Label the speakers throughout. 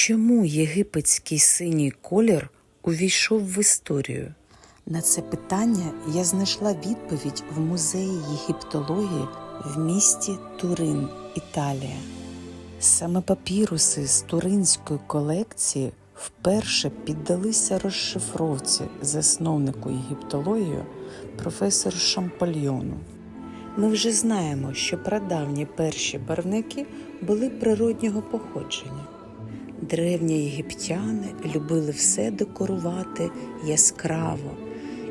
Speaker 1: Чому єгипетський синій колір увійшов в історію? На це питання я знайшла відповідь в музеї єгиптології в місті Турин, Італія. Саме папіруси з туринської колекції вперше піддалися розшифровці засновнику єгиптології професору Шампальйону. Ми вже знаємо, що прадавні перші барвники були природнього походження. Древні єгиптяни любили все декорувати яскраво,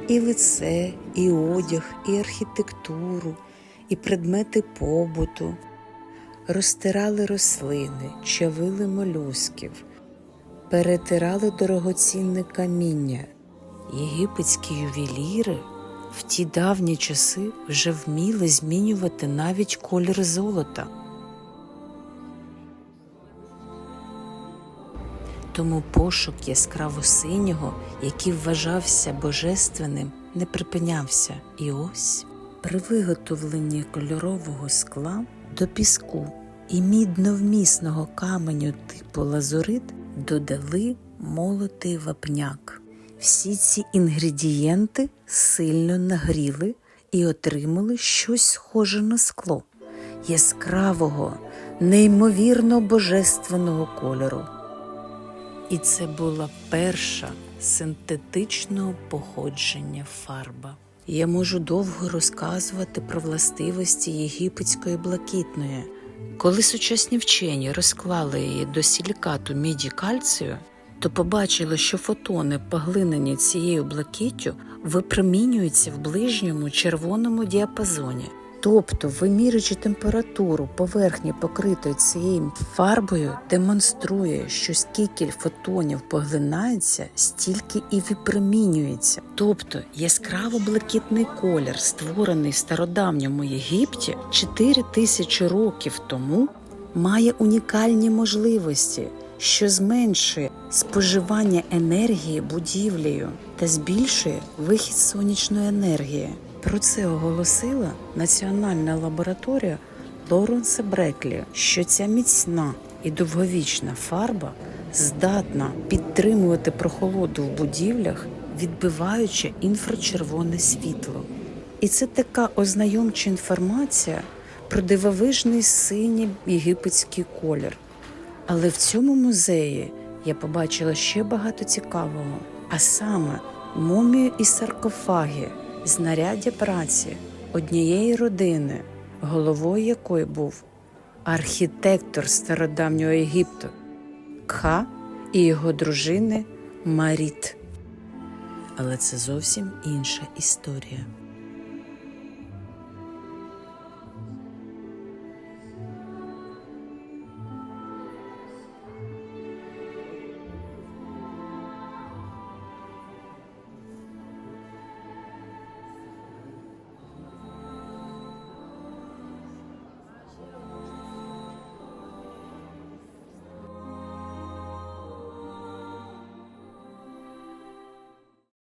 Speaker 1: і лице, і одяг, і архітектуру, і предмети побуту. Розтирали рослини, чавили молюсків, перетирали дорогоцінне каміння. Єгипетські ювеліри в ті давні часи вже вміли змінювати навіть колір золота. Тому пошук яскраво синього, який вважався божественним, не припинявся. І ось при виготовленні кольорового скла до піску і мідновмісного каменю типу лазурит додали молотий вапняк. Всі ці інгредієнти сильно нагріли і отримали щось схоже на скло яскравого, неймовірно божественного кольору. І це була перша синтетичного походження фарба. Я можу довго розказувати про властивості єгипетської блакитної. Коли сучасні вчені розклали її до силікату міді кальцію, то побачили, що фотони, поглинені цією блакиттю, випромінюються в ближньому червоному діапазоні. Тобто, вимірюючи температуру поверхні покритої цією фарбою, демонструє, що скільки фотонів поглинається, стільки і випромінюється. Тобто яскраво блакитний колір, створений в стародавньому Єгипті 4 тисячі років тому, має унікальні можливості, що зменшує споживання енергії будівлею та збільшує вихід сонячної енергії. Про це оголосила Національна лабораторія Лоренса Бреклі, що ця міцна і довговічна фарба здатна підтримувати прохолоду в будівлях, відбиваючи інфрачервоне світло. І це така ознайомча інформація про дивовижний синій єгипетський колір. Але в цьому музеї я побачила ще багато цікавого, а саме мумію і саркофаги, знаряддя праці однієї родини, головою якої був архітектор стародавнього Єгипту Кха і його дружини Маріт. Але це зовсім інша історія.